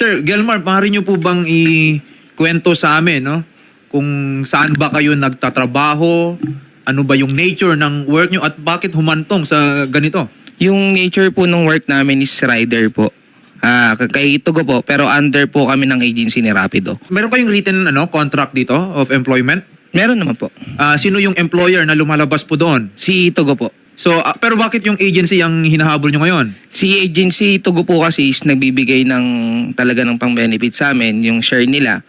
Sir, Gelmar, maaari nyo po bang i-kwento sa amin, no? Kung saan ba kayo nagtatrabaho, ano ba yung nature ng work nyo, at bakit humantong sa ganito? Yung nature po ng work namin is rider po. Ah, kay Tugo po, pero under po kami ng agency ni Rapido. Meron kayong written ano, contract dito of employment? Meron naman po. Ah, sino yung employer na lumalabas po doon? Si Tugo po. So, ah, pero bakit yung agency ang hinahabol nyo ngayon? Si agency Tugo po kasi is nagbibigay ng talaga ng pang-benefit sa amin, yung share nila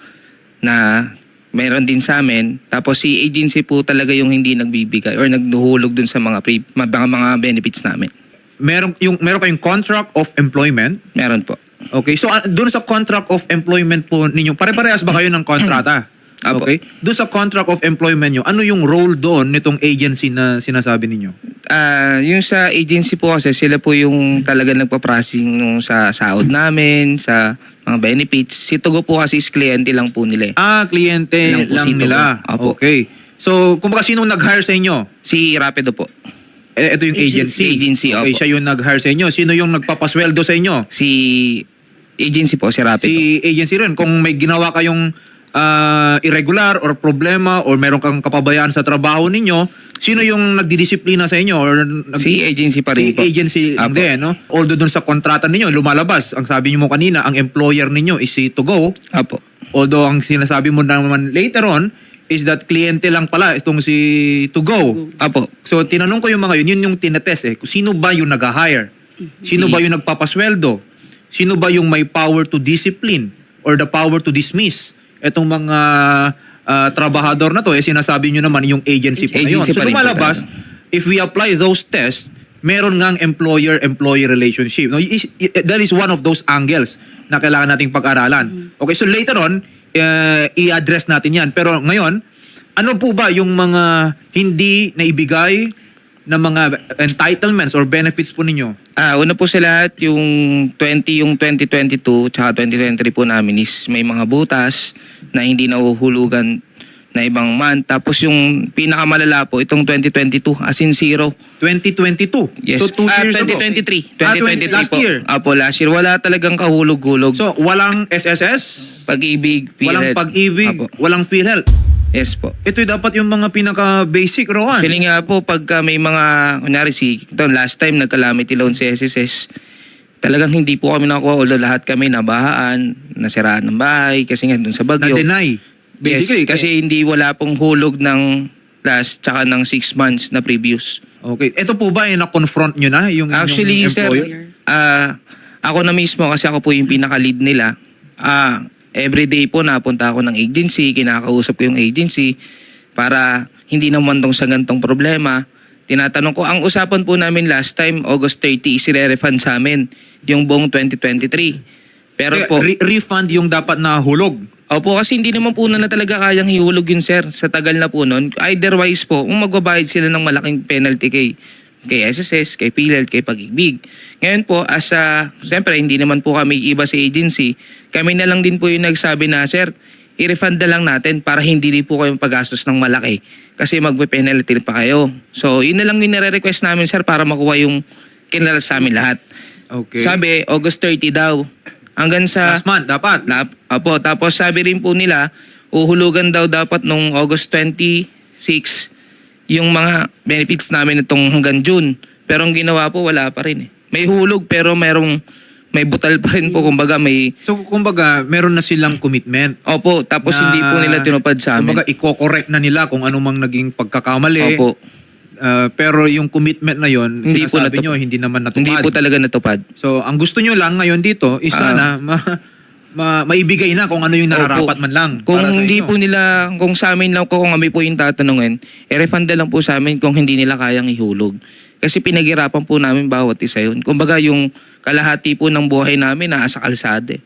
na meron din sa amin. Tapos si agency po talaga yung hindi nagbibigay or nagduhulog dun sa mga, pre, mga, mga benefits namin. Meron, yung, meron kayong contract of employment? Meron po. Okay, so uh, doon sa contract of employment po ninyo, pare-parehas ba kayo ng kontrata? Apo. Okay? Doon sa contract of employment nyo, ano yung role doon nitong agency na sinasabi ninyo? Ah, yung sa agency po kasi sila po yung talaga nagpa-processing nung sa sahod namin, sa mga benefits. Si Tugo po kasi is kliyente lang po nila eh. Ah, kliyente Lang po lang si Tugo. nila. Apo. Okay. So, kumbaga sinong nag-hire sa inyo? Si Rapido po. Eh, ito yung agency. Agency. Agency, okay, opo. siya yung nag-hire sa inyo. Sino yung nagpapasweldo sa inyo? Si agency po, si Rapido. Si agency rin. Kung may ginawa kayong ah, irregular or problema or meron kang kapabayaan sa trabaho ninyo, sino yung nagdidisiplina sa inyo? Or nag- Si agency pa rin si po. agency Apo. hindi, no? Although dun sa kontrata ninyo, lumalabas. Ang sabi niyo mo kanina, ang employer ninyo is si To Go. Apo. Although ang sinasabi mo naman later on is that kliyente lang pala itong si To Go. Apo. So tinanong ko yung mga yun, yun yung tinetest eh. Sino ba yung nag-hire? Sino Si- ba yung nagpapasweldo? Sino ba yung may power to discipline or the power to dismiss? Etong mga ah, trabahador na to, eh sinasabi nyo naman yung agency po na yun. Agency So pa rin po lumalabas, if we apply those tests, meron ngang employer-employee relationship. No, is- i- that is one of those angles na kailangan nating pag-aralan. Okay, so later on, eh, i-address natin yan. Pero ngayon, ano po ba yung mga hindi naibigay na mga entitlements or benefits po ninyo? Ah, una po sa lahat, yung 20, yung 2022 tsaka 2023 po namin is may mga butas na hindi nahuhulugan na ibang month. Tapos yung pinakamalala po, itong 2022, as in zero. 2022. Yes. So two ah, years ago. 2023. Ah, 2023 last po. year. Apo, last year. Wala talagang kahulog-hulog. So walang SSS, pag-ibig, walang PhilHealth. pag-ibig, Apo. walang PhilHealth. Yes po. Ito dapat yung mga pinaka-basic, Rowan. Feeling nga po, pagka may mga, kunyari si, ito, last time nag-calamity loan si SSS, talagang hindi po kami nakakuha. Although lahat kami nabahaan, nasiraan ng bahay, kasi nga dun sa bagyo. Na-deny. Basically, yes, kasi hindi wala pong hulog ng last tsaka ng six months na previous. Okay. Ito po ba yung na-confront nyo na? Yung, Actually, yung sir, employer? ah ako na mismo kasi ako po yung pinaka-lead nila. Ah, everyday po napunta ako ng agency, kinakausap ko yung agency para hindi naman tong sa gantong problema. Tinatanong ko, ang usapan po namin last time, August 30, is refund sa amin yung buong 2023. Pero po, re- refund yung dapat na hulog. Opo, kasi hindi naman po na talaga kayang hihulog yun, sir, sa tagal na po nun. Eitherwise po, kung magbabayad sila ng malaking penalty kay kay SSS, kay PhilHealth, kay Pag-ibig. Ngayon po, as a, siyempre, hindi naman po kami iba sa agency, kami na lang din po yung nagsabi na, sir, i-refund na lang natin para hindi din po kayo pagastos ng malaki. Kasi magpe-penalty pa kayo. So, yun na lang yung nare-request namin, sir, para makuha yung kinala sa amin lahat. Okay. Sabi, August 30 daw. Hanggang sa... Last month, dapat. Na, apo, tapos sabi rin po nila, uhulugan daw dapat nung August 26 yung mga benefits namin itong hanggang June. Pero ang ginawa po, wala pa rin eh. May hulog pero merong may butal pa rin po. Kumbaga may... So, kumbaga, meron na silang commitment. Opo, tapos na- hindi po nila tinupad sa amin. Kumbaga, i-correct na nila kung anumang naging pagkakamali. Opo. Ah, pero yung commitment na yon, Hindi po sinasabi natup- nyo, hindi naman natupad. Hindi po talaga natupad. So, ang gusto nyo lang ngayon dito is Ah. sana ma- ma- maibigay na kung ano yung nararapat Opo. man lang. Kung para sa hindi inyo. po nila, kung sa amin lang po, kung kami po yung tatanungin, i-refund na lang po sa amin kung hindi nila kayang ihulog. Kasi pinaghirapan po namin bawat isa yun. Kumbaga yung kalahati po ng buhay namin nasa kalsada.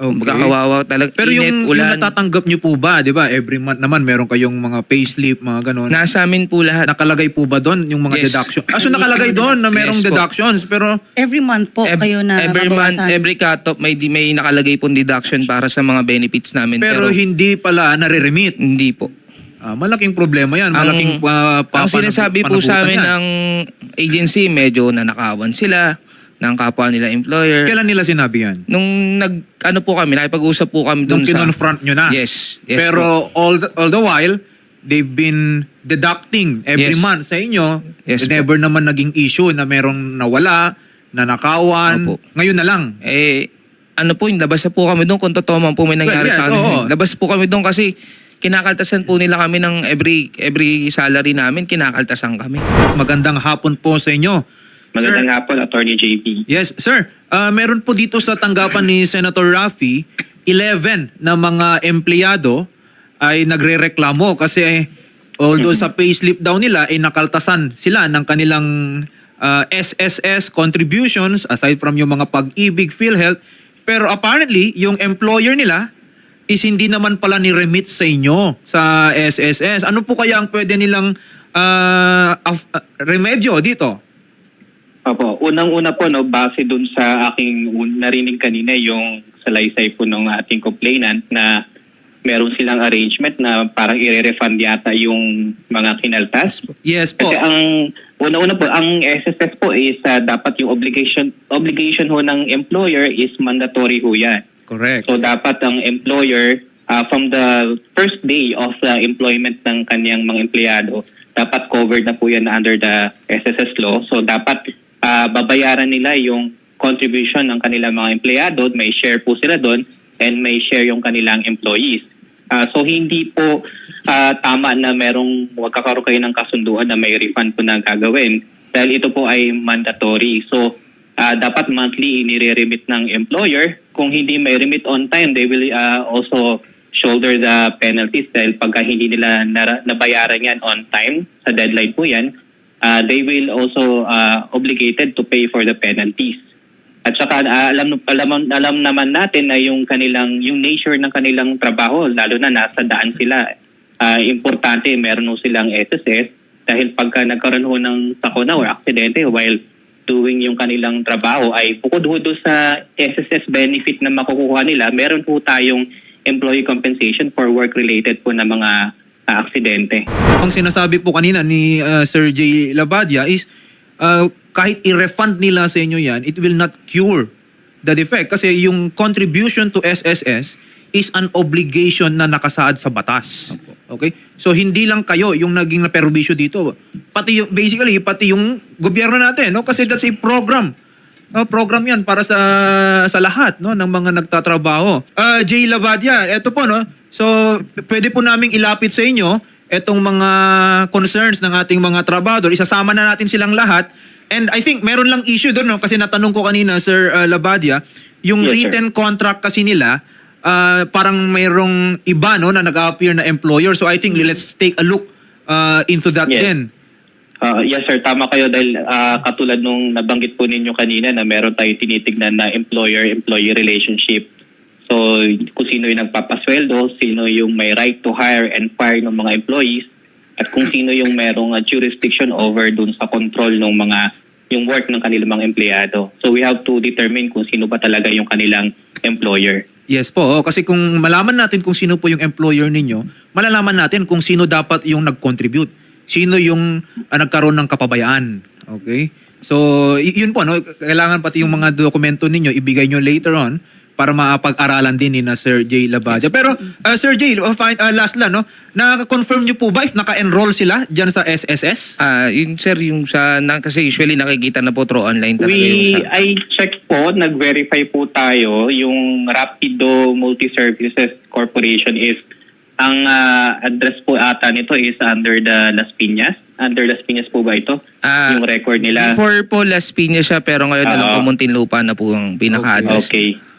Eh. Okay. Kumbaga kawawa talaga. Pero Init, yung, yung ulan. natatanggap nyo po ba, di ba? Every month naman meron kayong mga payslip, mga ganon. nasa amin po lahat. Nakalagay po ba doon yung mga Yes. deduction? Ah, so nakalagay doon na merong Yes po. deductions. Pero Every month po Ev- kayo na every month, every cut-off, may, may nakalagay pong deduction para sa mga benefits namin. pero, Pero, hindi pala nare-remit. hindi po. Ah, malaking problema yan. Ang- Malaking uh, Ang sinasabi po sa amin ng agency, medyo nanakawan sila. Ng kapwa nila employer. Kailan nila sinabi yan? Nung nag, ano po kami, nakipag-usap po kami Nung dun sa... kinonfront nyo na? Yes. yes po. Pero all the, all the while, they've been deducting every Yes. month sa inyo. Yes Never naman naging issue na merong nawala, nanakawan. Opo. Ngayon na lang. Eh, ano po, yung labas na po kami doon kung totoo man po may nangyari Well, yes, sa amin. oo. Labas po kami doon kasi kinakaltasan po nila kami ng every every salary namin, kinakaltasan kami. Magandang hapon po sa inyo. Magandang hapon, Attorney JP. Yes, sir. Ah, meron po dito sa tanggapan ni Senator Raffy, 11 na mga empleyado ay nagrereklamo kasi although sa payslip daw nila ay nakaltasan sila ng kanilang ah, SSS contributions aside from yung mga pag-ibig, PhilHealth, pero apparently yung employer nila is hindi naman pala ni-remit sa inyo sa SSS. Ano po kaya ang pwede nilang af- ah, remedyo dito? Opo, unang-una po, no, base dun sa aking narinig kanina, yung salaysay po ng ating complainant na meron silang arrangement na parang i-refund yata yung mga kinaltas. Yes po. Kasi ang una-una po, ang SSS po is ah, dapat yung obligation obligation ho ng employer is mandatory ho yan. Correct. So dapat ang employer uh, from the first day of the employment ng kanyang mga empleyado, dapat covered na po yan under the SSS law. So dapat uh, babayaran nila yung contribution ng kanilang mga empleyado, may share po sila doon and may share yung kanilang employees. Uh, so hindi po uh, tama na merong magkakaroon kayo ng kasunduan na may refund po na gagawin dahil ito po ay mandatory. So Ah, dapat monthly inire-remit ng employer. Kung hindi may remit on time, they will ah, also shoulder the penalties dahil pagka hindi nila nabayaran yan on time, sa deadline po yan, ah, they will also ah, obligated to pay for the penalties. At saka ah, alam, alam, alam naman natin na yung kanilang yung nature ng kanilang trabaho, lalo na nasa daan sila, ah, importante meron ho silang SSS dahil pagka nagkaroon ho ng sakuna or aksidente while doing yung kanilang trabaho ay bukod ho doon sa SSS benefit na makukuha nila, meron po tayong employee compensation for work-related po na mga ah, aksidente. Ang sinasabi po kanina ni uh, Sir J. Labadia is uh, kahit i-refund nila sa inyo yan, it will not cure the defect. Kasi yung contribution to SSS is an obligation na nakasaad sa batas. Okay? So hindi lang kayo yung naging naperwisyo dito. Pati yung, basically, pati yung gobyerno natin. No? Kasi that's a program. No, program 'yan para sa sa lahat no ng mga nagtatrabaho. Ah, Jay Lavadia, eto po no. So pwede po naming ilapit sa inyo etong mga concerns ng ating mga trabahador. Isasama na natin silang lahat. And I think meron lang issue doon no kasi natanong ko kanina Sir ah, Labadia, yung Yes, sir. written contract kasi nila ah, parang mayroong iba no na nag-appear na employer. So I think let's take a look ah, into that Yes. din. Ah, yes sir, tama kayo dahil ah, katulad nung nabanggit po ninyo kanina na meron tayo tinitignan na employer-employee relationship. So kung sino yung nagpapasweldo, sino yung may right to hire and fire ng mga employees, at kung sino yung merong ah, jurisdiction over dun sa control ng mga yung work ng kanilang mga empleyado. So we have to determine kung sino ba talaga yung kanilang employer. Yes po, oh, kasi kung malaman natin kung sino po yung employer ninyo, malalaman natin kung sino dapat yung nag-contribute. Sino yung ah, nagkaroon ng kapabayaan. Okay? So, yun po, no? kailangan pati yung mga dokumento ninyo ibigay nyo later on para maapag-aralan din ni na Sir J. Labadia. Pero, ah, Sir J, oh, fine, ah, last lang, no? Naka-confirm nyo po ba if naka-enroll sila dyan sa SSS? Ah, yun sir, yung sa na, kasi usually nakikita na po through online talaga yung We, sa I check po, nag-verify po tayo, yung Rapido Multi-Services Corporation is, ang ah, address po ata nito is under the Las Piñas. Under Las Piñas po ba ito? Ah, yung record nila. Before po Las Piñas siya pero ngayon na lang Oo. po Muntinlupa na po ang pinaka-address. Okay.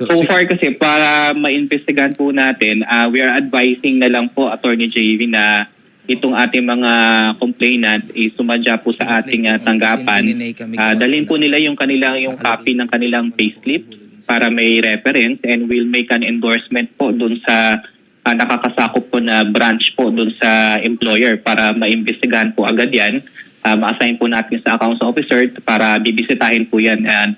So, So far kasi para ma-investigahan po natin, ah, we are advising na lang po Attorney JV na itong ating mga complainant is sumadya po sa ating ah, tanggapan. Ah, dalhin po nila yung kanilang yung copy ng kanilang payslip para may reference and we'll make an endorsement po dun sa ah, nakakasakop po na branch po dun sa employer para maimbestigahan po agad yan. Ah, ma-assign po natin sa accounts officer para bibisitahin po yan and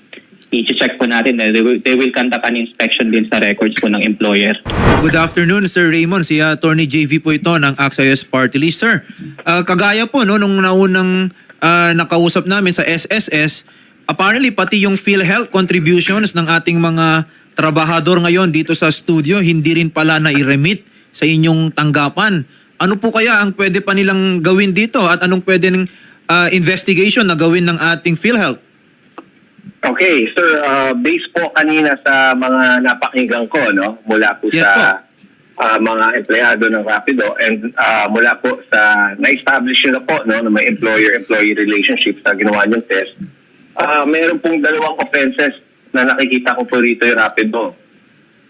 i-check po natin na they will, they will conduct an inspection din sa records po ng employer. Good afternoon, Sir Raymond. Si Attorney JV po ito ng AXIS Party List. Sir, ah, kagaya po no, nung naunang ah, nakausap namin sa SSS, apparently pati yung PhilHealth contributions ng ating mga trabahador ngayon dito sa studio hindi rin pala na i-remit sa inyong tanggapan. Ano po kaya ang pwede pa nilang gawin dito at anong pwede ng ah, investigation na gawin ng ating PhilHealth? Okay, sir, uh, based po kanina sa mga napakinggan ko, no, mula po Yes sa uh, mga empleyado ng Rapido and uh, mula po sa na-establish na po no, na may employer-employee relationships na ginawa niyong test, uh, meron pong dalawang offenses na nakikita ko po rito yung Rapido.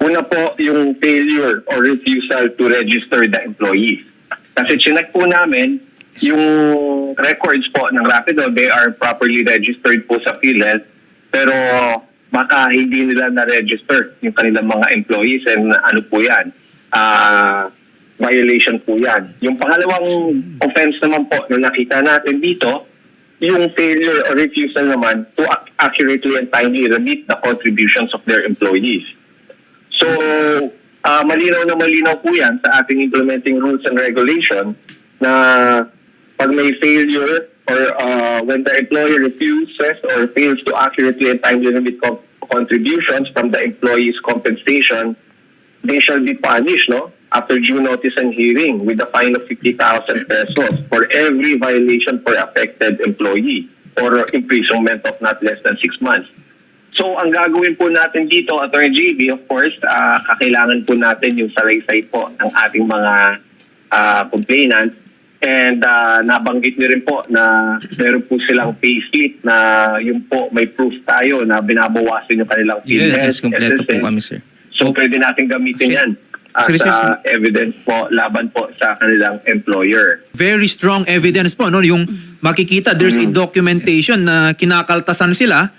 Una po, yung failure or refusal to register the employees. Kasi chinek po namin, yung records po ng Rapido, they are properly registered po sa PhilHealth, pero baka hindi nila na-register yung kanilang mga employees and ano po yan, ah violation po yan. Yung pangalawang offense naman po na nakita natin dito, yung failure or refusal naman to ac- accurately and timely remit the contributions of their employees. So, ah, malinaw na malinaw po yan sa ating implementing rules and regulation na pag may failure or uh, when the employer refuses or fails to accurately and timely remit co- contributions from the employee's compensation, they shall be punished, no? After due notice and hearing with a fine of 50,000 pesos for every violation for affected employee or imprisonment of not less than six months. So, ang gagawin po natin dito, Attorney JB, of course, ah, kakailangan po natin yung salaysay po ng ating mga ah, complainants. And ah, nabanggit niyo rin po na meron po silang payslip na yun po may proof tayo na binabawasan yung kanilang Yes, Yes, kompleto po kami, sir. So, pwede natin gamitin Sir- yan as Sir, sir, ah, evidence po, laban po sa kanilang employer. Very strong evidence po no? Yung makikita there's a documentation na kinakaltasan sila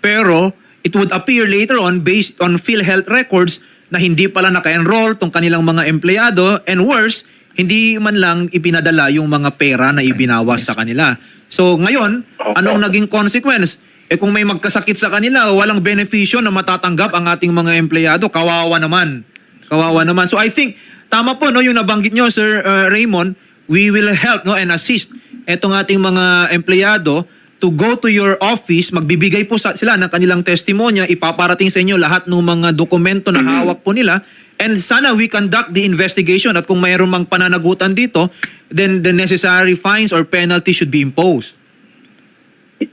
pero it would appear later on based on PhilHealth records na hindi pala naka-enroll tong kanilang mga empleyado. And worse hindi man lang ipinadala yung mga pera na ibinawas sa kanila. So ngayon, anong naging consequence? Eh kung may magkasakit sa kanila, walang benepisyo na matatanggap ang ating mga empleyado, kawawa naman. Kawawa naman. So I think tama po no yung nabanggit nyo Sir uh, Raymond, we will help no and assist etong ating mga empleyado to go to your office, magbibigay po sa, sila ng kanilang testimonya, ipaparating sa inyo lahat ng mga dokumento na hawak po nila and sana we conduct the investigation at kung mayroon mang pananagutan dito, then the necessary fines or penalty should be imposed.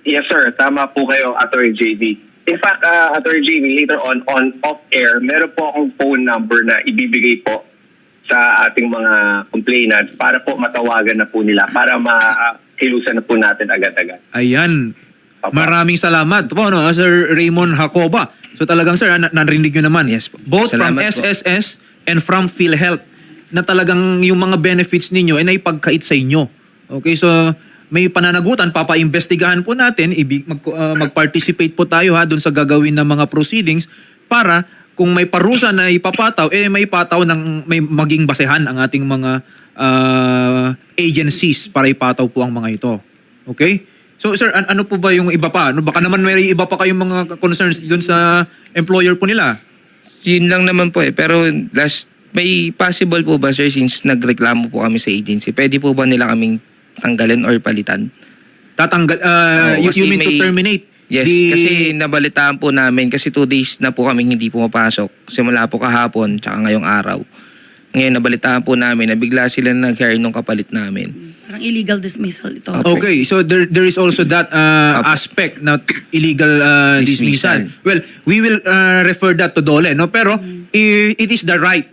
Yes, sir. Tama po kayo, Attorney JB. In fact, uh, Attorney JB, later on, on off-air, meron po akong phone number na ibibigay po sa ating mga complainants para po matawagan na po nila, para makilusan na po natin agad-agad. Ayan. Papa. Maraming salamat po no, Sir Raymond Jacoba. So talagang sir, na- narinig nyo naman. Yes po. Both from Salamat po. SSS and from PhilHealth na talagang yung mga benefits ninyo ay naipagkait sa inyo. Okay, so may pananagutan, papaimbestigahan po natin, ibig, mag, uh, mag-participate po tayo ha doon sa gagawin ng mga proceedings para kung may parusa na ipapataw, eh may pataw ng may maging basehan ang ating mga uh, agencies para ipataw po ang mga ito. Okay? So sir, an- ano po ba yung iba pa? Ano, baka naman may iba pa kayong mga concerns doon sa employer po nila. Yun lang naman po eh. Pero last, may possible po ba sir since nagreklamo po kami sa agency, pwede po ba nila kaming tanggalin or palitan? Tatanggal, uh, Oo, you, you kasi mean to may- terminate? Yes, the- kasi nabalitaan po namin kasi two days na po kaming hindi pumapasok. Simula po kahapon tsaka ngayong araw. Ngayon nabalitaan po namin na bigla sila nag-hire nung kapalit namin. Parang illegal dismissal ito. Okay, so there there is also that uh, Apo. aspect na illegal uh, dismissal. Dismissal. Well, we will uh, refer that to Dole, no? Pero i- it is the right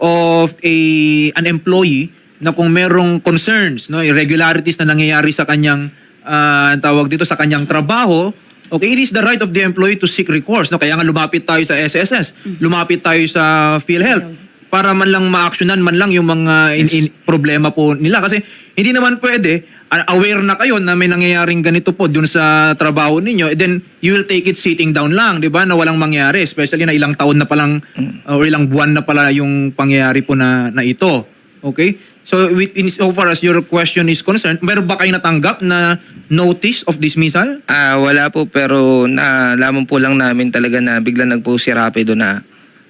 of a an employee na kung merong concerns, no, irregularities na nangyayari sa kanyang uh, tawag dito sa kanyang trabaho, okay, it is the right of the employee to seek recourse, no? Kaya nga lumapit tayo sa SSS, lumapit tayo sa PhilHealth para man lang ma-actionan man lang yung mga in- in- problema po nila. Kasi hindi naman pwede aware na kayo na may nangyayaring ganito po dun sa trabaho ninyo and then you will take it sitting down lang 'di ba na walang mangyari especially na ilang taon na palang uh, or ilang buwan na pala yung pangyayari po na na ito. Okay so with, in so far as your question is concerned meron ba kayo natanggap na notice of dismissal Ah, wala po pero nalaman po lang namin talaga na bigla nag-post si Rapido na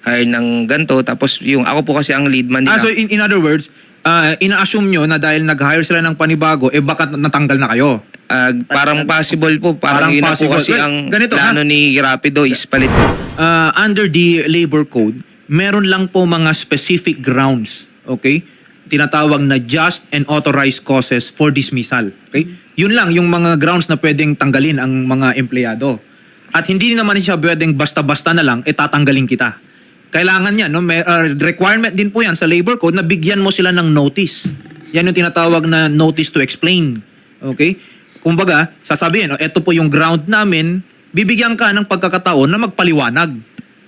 hire ng ganto tapos yung ako po kasi ang lead man nila. ah so in, in other words uh, ina-assume nyo na dahil nag-hire sila ng panibago eh baka natanggal na kayo Ah, parang possible po, parang, Parang yun na po possible. kasi ang ganito, plano ha? ni Rapido is palit. uh, under the labor code, meron lang po mga specific grounds, okay? Tinatawag na just and authorized causes for dismissal, okay? Yun lang yung mga grounds na pwedeng tanggalin ang mga empleyado. At hindi naman siya pwedeng basta-basta na lang itatanggalin kita. Kailangan yan, no? May uh, requirement din po yan sa labor code na bigyan mo sila ng notice. Yan yung tinatawag na notice to explain. Okay? Kumbaga, sasabihin, oh, ito po yung ground namin, bibigyan ka ng pagkakataon na magpaliwanag.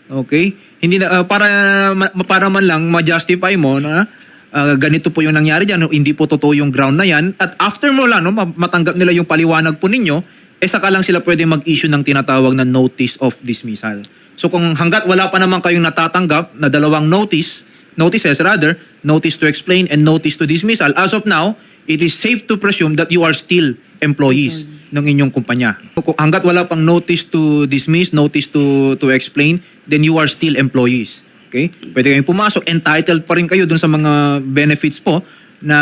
Okay? Hindi na, uh, para, ma- para man lang ma-justify mo na uh, ganito po yung nangyari dyan, hindi po totoo yung ground na yan. At after mo lang, no, ma- matanggap nila yung paliwanag po ninyo, eh saka lang sila pwede mag-issue ng tinatawag na notice of dismissal. So kung hanggat wala pa naman kayong natatanggap na dalawang notice, notices rather, notice to explain and notice to dismissal, as of now, it is safe to presume that you are still employees ng inyong kumpanya. Kung hanggat wala pang notice to dismiss, notice to to explain, then you are still employees. Okay? Pwede kayong pumasok, entitled pa rin kayo dun sa mga benefits po na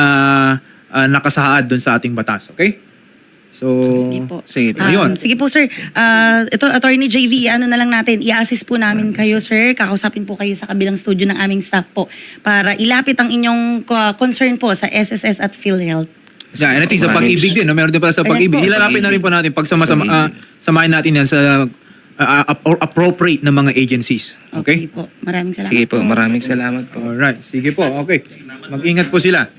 ah, nakasaad dun sa ating batas. Okay? So, Sige po. Sige po. Um, Ayun. sige po, sir. Ah, ito, Attorney JV, ano na lang natin, i-assist po namin kayo, sir. Kakausapin po kayo sa kabilang studio ng aming staff po para ilapit ang inyong uh, concern po sa SSS at PhilHealth. Yeah, anything sa pag-ibig din. No? Meron din pala sa Yes pag-ibig. po. Ilalapit na rin po natin pag sama, sama, ah, samahin natin yan sa ah, ap- or appropriate na mga agencies. Okay Okay? po. Maraming salamat Sige po, maraming salamat po. Alright. Sige po. Okay. Mag-ingat po sila.